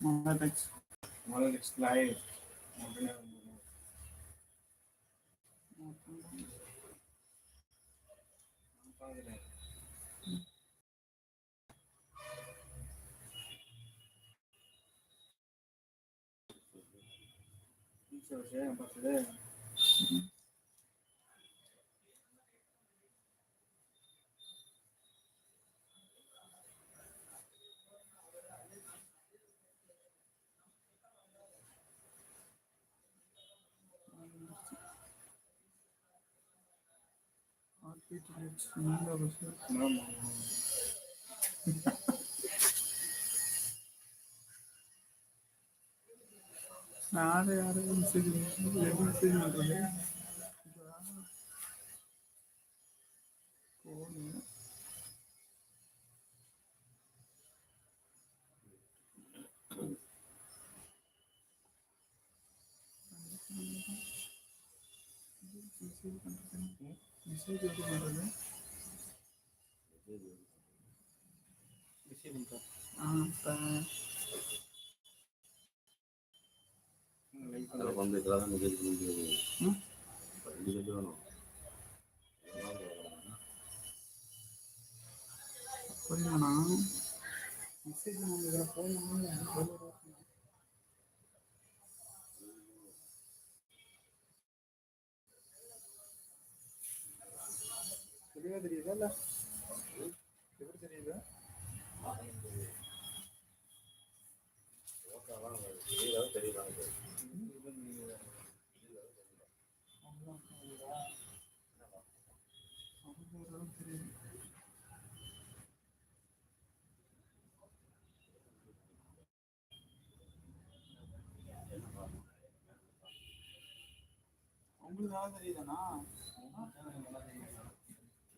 Mother text. Mother text live. Thank you. 죽는다고 생각구나 뭐. 나를 알아본 세진 외국 세진 거네. 그거는 message பண்றது message எப்படி பண்றது ஆ இப்போ. அதில் வந்து இதெல்லாம் தான் மெசேஜ் பண்ண முடியாது ரெண்டு வேணும் புரியலண்ணா மெசேஜ் நம்ம இதில் தெளிவாக தெரியுதா இல்லை எப்படி தெரியுது அவ்வளோ தெரியுது உங்களுக்கு நல்லா தெரியுதாண்ணா? குவாலிட்டி தெரியும்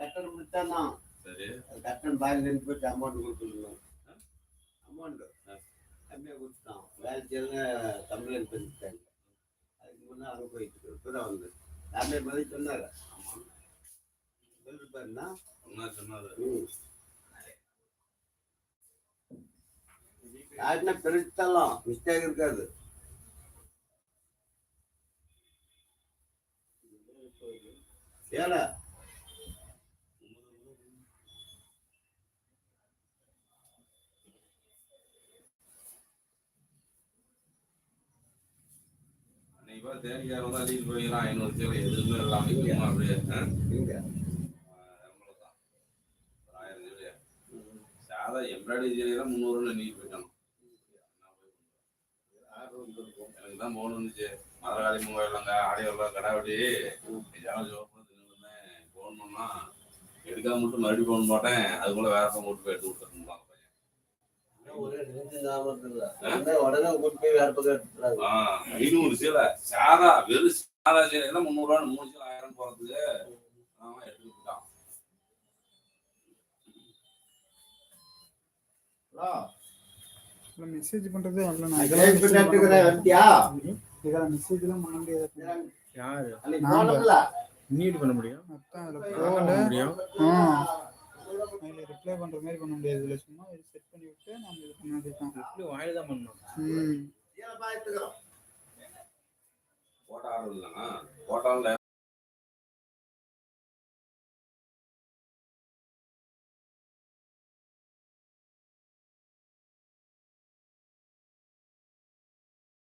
கட்டணம் முடிச்சாதான் சரி. கட்டணம் பாதி போயிட்டு அமௌண்ட் கொடுத்துருந்தோம் அமௌண்ட் கம்மியாக கொடுத்துட்டான் வேலை செய்யல கம்ப்ளைண்ட் பண்ணிட்டாங்க அதுக்கு முன்னே அங்கே போயிட்டு இப்போ தான் வந்து நாமே பதில் சொன்னார். ஆமாம் சொல்லிருப்பாருன்னா சொன்னா சொன்னார் யாருன்னா பிரித்தாலும் மிஸ்டேக் இருக்காது. அன்னைக்கு பார்த்து தேனிக்கார வந்து அள்ளிட்டு போய்க்கிறான் ஐநூறு சேலை எதுவுமே இல்லாம இருக்குமா அப்படியே ஆயிரம் சேலையா சாதா எம்ப்ராய்டரி முந்நூறுன்னு நீட்டு போயிட்டான். எனக்கு தான் போன் வந்துச்சு மதுரகாளி மூவாயிரங்க ஆடி வரலாம் கடை வெட்டி. ஜனம் ஜோப்பு தின்னு ஃபோன் பண்ணா எடுக்காம மட்டும் மறுபடியும் ஃபோன் போட்டேன் அதுக்குள்ள வேற ஃபோன் போட்டு போய் எடுத்து ஆ, ஐநூறு சேலை. சாதா வெறும் சாதா சேலை. எல்லாம் முந்நூறுவா மூணு சேலை ஆயிரம் போறதுக்கு? அவன் எடுத்து இல்லை மெசேஜ் பண்ணுறது வரலண்ணா டைப் பண்ணி எடுத்துக்கிறேன் வண்டியா இதெல்லாம் மெசேஜ்லாம் பண்ண முடியாது. யாரு? நீட் பண்ண முடியும்? அதான் அதில் பண்ண முடியும்? ஆ. அதில் ரிப்ளை பண்ணுற மாதிரி பண்ண முடியாது. இதில் சும்மா இது செட் பண்ணி விட்டு நம்ம இது பண்ண வேண்டியதுதான். எப்படி வாயில தான் பண்ணணும். ம். ஏழை எடுத்துக்கிறோம்